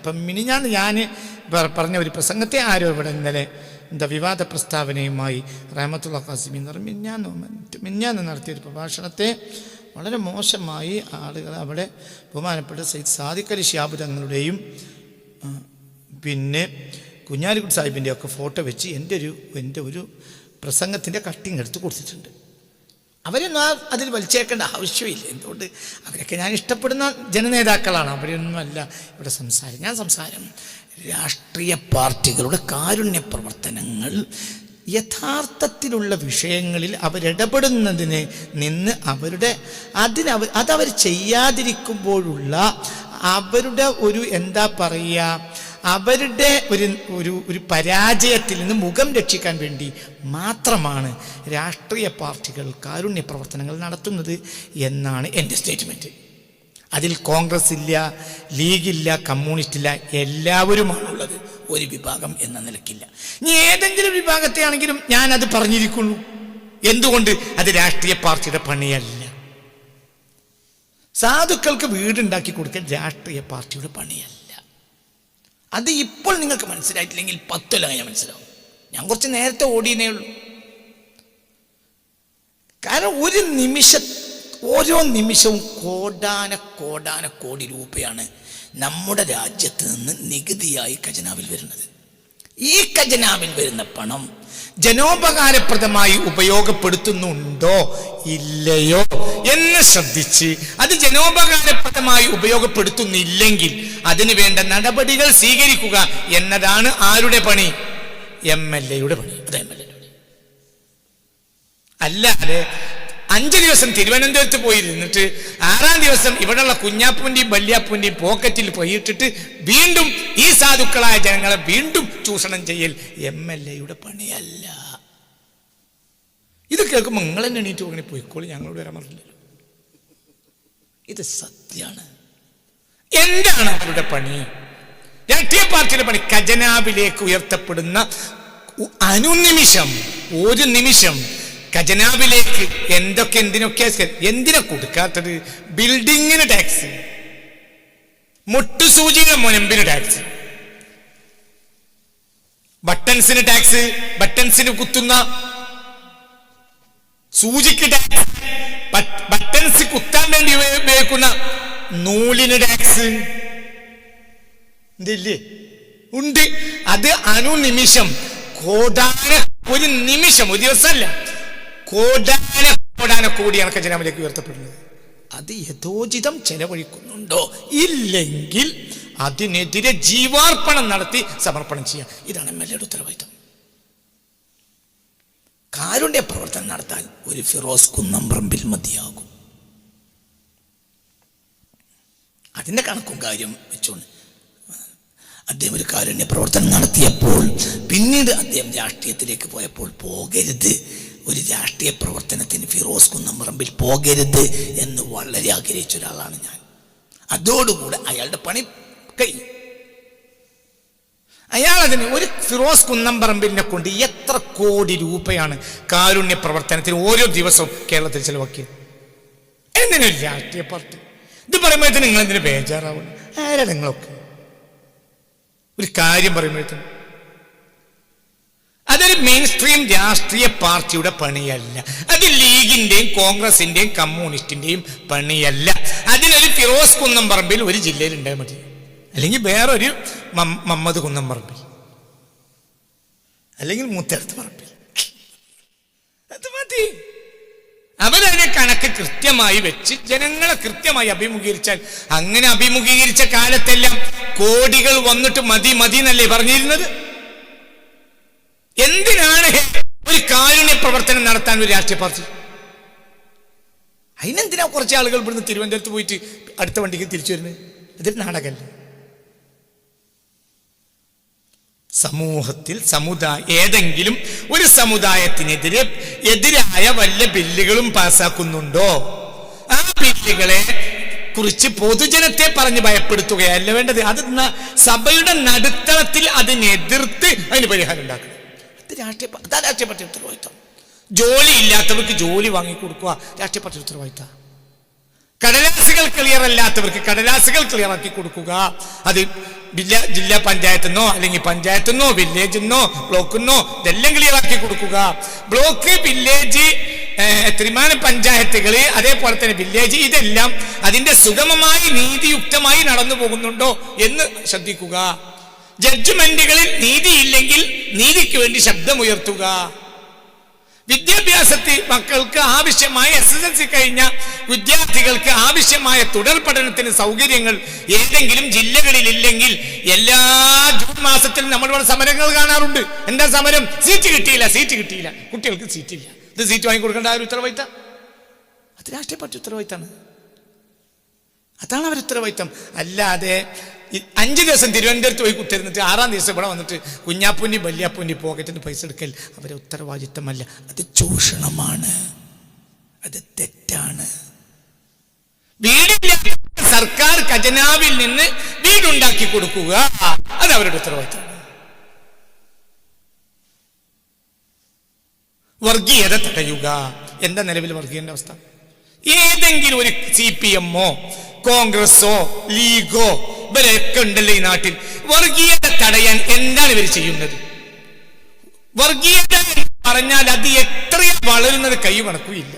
അപ്പം മിനിഞ്ഞാന്ന് ഞാൻ പറഞ്ഞ ഒരു പ്രസംഗത്തെ ആരോ ഇവിടെ ഇന്നലെ എന്താ വിവാദ പ്രസ്താവനയുമായി റഹമത്തുള്ള ഖാസിമി എന്ന് പറഞ്ഞ് മിഞ്ഞാന്ന് മിഞ്ഞാന്ന് നടത്തിയ ഒരു പ്രഭാഷണത്തെ വളരെ മോശമായി ആളുകൾ അവിടെ ബഹുമാനപ്പെട്ട സയ്യിദ് സാദിഖലി ഷിയാബ് തങ്ങളുടെയും പിന്നെ കുഞ്ഞാലിക്കുട്ടി സാഹിബിന്റെ ഒക്കെ ഫോട്ടോ വെച്ച് എന്റെ ഒരു എന്റെ ഒരു പ്രസംഗത്തിന്റെ കട്ടിങ് എടുത്ത് കൊടുത്തിട്ടുണ്ട്. അവരൊന്നും അതിൽ വലിച്ചേക്കേണ്ട ആവശ്യമില്ല. എന്തുകൊണ്ട്? അവരൊക്കെ ഞാൻ ഇഷ്ടപ്പെടുന്ന ജനനേതാക്കളാണ്. അവരൊന്നുമല്ല ഇവിടെ സംസാരം. ഞാൻ സംസാരം. രാഷ്ട്രീയ പാർട്ടികളുടെ കാരുണ്യ പ്രവർത്തനങ്ങൾ യഥാർത്ഥത്തിലുള്ള വിഷയങ്ങളിൽ അവരിടപെടുന്നതിന് നിന്ന് അവരുടെ അതിന് അവർ അതവർ ചെയ്യാതിരിക്കുമ്പോഴുള്ള അവരുടെ ഒരു എന്താ പറയുക അവരുടെ ഒരു ഒരു ഒരു പരാജയത്തിൽ നിന്ന് മുഖം രക്ഷിക്കാൻ വേണ്ടി മാത്രമാണ് രാഷ്ട്രീയ പാർട്ടികൾ കാരുണ്യ പ്രവർത്തനങ്ങൾ നടത്തുന്നത് എന്നാണ് എന്റെ സ്റ്റേറ്റ്മെന്റ്. അതിൽ കോൺഗ്രസ് ഇല്ല ലീഗില്ല കമ്മ്യൂണിസ്റ്റ് ഇല്ല എല്ലാവരുമാണുള്ളത്. ഒരു വിഭാഗം എന്ന നിലക്കില്ല. ഇനി ഏതെങ്കിലും വിഭാഗത്തെ ആണെങ്കിലും ഞാൻ അത് പറഞ്ഞിരിക്കുള്ളൂ എന്തുകൊണ്ട്? അത് രാഷ്ട്രീയ പാർട്ടിയുടെ പണിയല്ല. സാധുക്കൾക്ക് വീടുണ്ടാക്കി കൊടുക്കാൻ രാഷ്ട്രീയ പാർട്ടിയുടെ പണിയല്ല. അത് ഇപ്പോൾ നിങ്ങൾക്ക് മനസ്സിലായിട്ടില്ലെങ്കിൽ പത്തൊല്ല കഴിഞ്ഞാൽ മനസ്സിലാവും. ഞാൻ കുറച്ച് നേരത്തെ ഓടിയേ ഉള്ളൂ. കാരണം ഒരു നിമിഷ ഓരോ നിമിഷവും കോടാന കോടാന കോടി രൂപയാണ് നമ്മുടെ രാജ്യത്ത് നിന്ന് നികുതിയായി ഖജനാവിൽ വരുന്നത്. ഈ ഖജനാവിൽ വരുന്ന പണം ജനോപകാരപ്രദമായി ഉപയോഗപ്പെടുത്തുന്നുണ്ടോ ഇല്ലയോ എന്ന് ശ്രദ്ധിച്ച് അത് ജനോപകാരപ്രദമായി ഉപയോഗപ്പെടുത്തുന്നില്ലെങ്കിൽ അതിനു വേണ്ട നടപടികൾ സ്വീകരിക്കുക എന്നതാണ് ആരുടെ പണി? എം എൽ എയുടെ പണി. അത് എം എൽ പണി. അല്ലാതെ അഞ്ച് ദിവസം തിരുവനന്തപുരത്ത് പോയിരുന്നിട്ട് ആറാം ദിവസം ഇവിടെയുള്ള കുഞ്ഞാപ്പൂന്റെയും വല്യാപ്പൂന്റെയും പോക്കറ്റിൽ പോയിട്ടിട്ട് വീണ്ടും ഈ സാധുക്കളായ ജനങ്ങളെ വീണ്ടും ചൂഷണം ചെയ്യൽ എം എൽ എയുടെ പണിയല്ല. ഇത് കേൾക്കുമ്പോൾ നിങ്ങളെന്നെ എണീറ്റ് പോകണേ. പോയിക്കോളി ഞങ്ങളോട് വരാൻ പറഞ്ഞില്ലല്ലോ. ഇത് സത്യമാണ്. എന്താണ് അവരുടെ പണി? രാഷ്ട്രീയ പാർട്ടിയുടെ പണി. ഖജനാവിലേക്ക് ഉയർത്തപ്പെടുന്ന അനുനിമിഷം ഒരു നിമിഷം. ഖജനാവിലേക്ക് എന്തൊക്കെ എന്തിനൊക്കെ എന്തിനാ കൊടുക്കാത്തത്? ബിൽഡിങ്ങിന് ടാക്സ് മുട്ടുസൂചിക മുനമ്പിന് ടാക്സ് ബട്ടൺസിന് ടാക്സ് ബട്ടൺസിന് കുത്തുന്ന സൂചിക്ക് ടാക്സ് ബട്ട്- ബട്ടൺസ് കുത്താൻ വേണ്ടി ഉപയോ- ഉപയോഗിക്കുന്ന നൂലിന് ടാക്സ് എന്തില്ലേ ഉണ്ട്. അത് അനുനിമിഷം കോടാന ഒരു നിമിഷം ഒരു ദിവസമല്ല. കോടാന കോടാന കോടിയാണ് ഖജനാവിലേക്ക് ഉയർത്തപ്പെടുന്നത്. അത് യഥോചിതം ചെലവഴിക്കുന്നുണ്ടോ? ഇല്ലെങ്കിൽ അതിനെതിരെ ജീവാർപ്പണം നടത്തി സമർപ്പണം ചെയ്യാം. ഇതാണ് എം എൽ എയുടെ ഉത്തരവാദിത്തം കാരുണ്യ പ്രവർത്തനം നടത്താൻ ഒരു ഫിറോസ് കുന്നംപറമ്പിൽ മതിയാകും. അതിന്റെ കണക്കും കാര്യം വെച്ചുകൊണ്ട് അദ്ദേഹം ഒരു കാരുണ്യ പ്രവർത്തനം നടത്തിയപ്പോൾ പിന്നീട് അദ്ദേഹം രാഷ്ട്രീയത്തിലേക്ക് പോയപ്പോൾ പോകരുത്. ഒരു രാഷ്ട്രീയ പ്രവർത്തനത്തിന് ഫിറോസ് കുന്നമ്പറമ്പിൽ പോകരുത് എന്ന് വളരെ ആഗ്രഹിച്ച ഒരാളാണ് ഞാൻ. അതോടുകൂടെ അയാളുടെ പണി കഴിഞ്ഞു. അയാൾ അതിന് ഒരു ഫിറോസ് കുന്നംപറമ്പിലിനെ കൊണ്ട് എത്ര കോടി രൂപയാണ് കാരുണ്യ പ്രവർത്തനത്തിന് ഓരോ ദിവസവും കേരളത്തിൽ ചെലവാക്കിയത്? എന്തിനൊരു രാഷ്ട്രീയ പാർട്ടി? ഇത് പറയുമ്പോഴത്തേന് നിങ്ങൾ എന്തിനു ബേജാറാവുന്നു ആരാ നിങ്ങളൊക്കെ? ഒരു കാര്യം പറയുമ്പോഴത്തേന്. അതൊരു മെയിൻ സ്ട്രീം രാഷ്ട്രീയ പാർട്ടിയുടെ പണിയല്ല. അത് ലീഗിന്റെയും കോൺഗ്രസിന്റെയും കമ്മ്യൂണിസ്റ്റിന്റെയും പണിയല്ല. അതിനൊരു ഫിറോസ് കുന്നംപറമ്പിൽ ഒരു ജില്ലയിൽ ഉണ്ടായാൽ മതി. അല്ലെങ്കിൽ വേറൊരു മമ്മദ് മമ്മദ് കുന്നംപറമ്പിൽ. അല്ലെങ്കിൽ മുത്തരത്ത് പറമ്പിൽ അത് മതി അവരതിനെ കണക്ക് കൃത്യമായി വെച്ച് ജനങ്ങളെ കൃത്യമായി അഭിമുഖീകരിച്ചാൽ അങ്ങനെ അഭിമുഖീകരിച്ച കാലത്തെല്ലാം കോടികൾ വന്നിട്ട് മതി മതി എന്നല്ലേ പറഞ്ഞിരുന്നത്? എന്തിനാണ് ഒരു കാരുണ്യ പ്രവർത്തനം നടത്താൻ ഒരു രാഷ്ട്രീയ പാർട്ടി? അതിനെന്തിനാ കുറച്ച് ആളുകൾ ഇവിടുന്ന് തിരുവനന്തപുരത്ത് പോയിട്ട് അടുത്ത വണ്ടിക്ക് തിരിച്ചു വരുന്നത്? ഇതൊരു നാടകമല്ലേ സമൂഹത്തിൽ സമുദായ ഏതെങ്കിലും ഒരു സമുദായത്തിനെതിരെ എതിരായ വല്ല ബില്ലുകളും പാസ്സാക്കുന്നുണ്ടോ ആ ബില്ലുകളെ കുറിച്ച് പൊതുജനത്തെ പറഞ്ഞ് ഭയപ്പെടുത്തുകയല്ല വേണ്ടത്. അത് സഭയുടെ നടുത്തളത്തിൽ അതിനെതിർത്ത് അതിന് പരിഹാരം ഉണ്ടാക്കുക അത് രാഷ്ട്രീയ അതാ രാഷ്ട്രീയ പാർട്ടി ഉത്തരവാദിത്തം ജോലി ഇല്ലാത്തവർക്ക് ജോലി വാങ്ങിക്കൊടുക്കുക. രാഷ്ട്രീയ പാർട്ടി ഉത്തരവാദിത്തം കടലാസുകൾ ക്ലിയർ അല്ലാത്തവർക്ക് കടലാസുകൾ ക്ലിയർ ആക്കി കൊടുക്കുക. അത് ജില്ലാ ജില്ലാ പഞ്ചായത്തുനിന്നോ അല്ലെങ്കിൽ പഞ്ചായത്തിന്നോ വില്ലേജിന്നോ ബ്ലോക്കിന്നോ ഇതെല്ലാം ക്ലിയർ ആക്കി കൊടുക്കുക. ബ്ലോക്ക് വില്ലേജ് ത്രിമാന പഞ്ചായത്തുകൾ അതേപോലെ തന്നെ വില്ലേജ് ഇതെല്ലാം അതിന്റെ സുഗമമായി നീതിയുക്തമായി നടന്നു പോകുന്നുണ്ടോ എന്ന് ശ്രദ്ധിക്കുക. ജഡ്ജ്മെന്റുകളിൽ നീതിയില്ലെങ്കിൽ നീതിക്ക് വേണ്ടി ശബ്ദമുയർത്തുക. വിദ്യാഭ്യാസത്തിൽ മക്കൾക്ക് ആവശ്യമായ എസ് എസ് എൽ സി കഴിഞ്ഞ വിദ്യാർത്ഥികൾക്ക് ആവശ്യമായ തുടർ പഠനത്തിന് സൗകര്യങ്ങൾ ഏതെങ്കിലും ജില്ലകളിൽ ഇല്ലെങ്കിൽ എല്ലാ ജൂൺ മാസത്തിൽ നമ്മൾ ഇവിടെ സമരങ്ങൾ കാണാറുണ്ട്. എന്താ സമരം? സീറ്റ് കിട്ടിയില്ല സീറ്റ് കിട്ടിയില്ല. കുട്ടികൾക്ക് സീറ്റ് ഇല്ല ഇത് സീറ്റ് വാങ്ങിക്കൊടുക്കേണ്ട ആ ഒരു ഉത്തരവാദിത്ത? അത് രാഷ്ട്രീയ പാർട്ടി ഉത്തരവാദിത്തമാണ്. അതാണ് അവർ ഉത്തരവാദിത്തം. അല്ലാതെ അഞ്ച് ദിവസം തിരുവനന്തപുരത്ത് പോയി കുത്തിരുന്നിട്ട് ആറാം ദിവസം ഇവിടെ വന്നിട്ട് കുഞ്ഞാപ്പൂന്റി പോക്കറ്റിൽ നിന്ന് പൈസ എടുക്കൽ. അവരെ ഉത്തരവാദിത്തമല്ല. അത് ചൂഷണമാണ്. അത് തെറ്റാണ്. വീടില്ലാത്ത സർക്കാർ ഖജനാവിൽ നിന്ന് വീടുണ്ടാക്കി കൊടുക്കുക. അത് അവരുടെ ഉത്തരവാദിത്തമാണ്. വർഗീയത തടയുക. എന്താ നിലവിൽ വർഗീയന്റെ അവസ്ഥ? ഏതെങ്കിലും ഒരു സി പി എമ്മോ കോൺഗ്രസോ ലീഗോ ഇവരൊക്കെ ഉണ്ടല്ലോ ഈ നാട്ടിൽ. വർഗീയത തടയാൻ എന്താണ് ഇവർ ചെയ്യുന്നത്? വർഗീയത എന്ന് പറഞ്ഞാൽ അത് എത്രയും വളരുന്നത് കൈ കണക്കുകയില്ല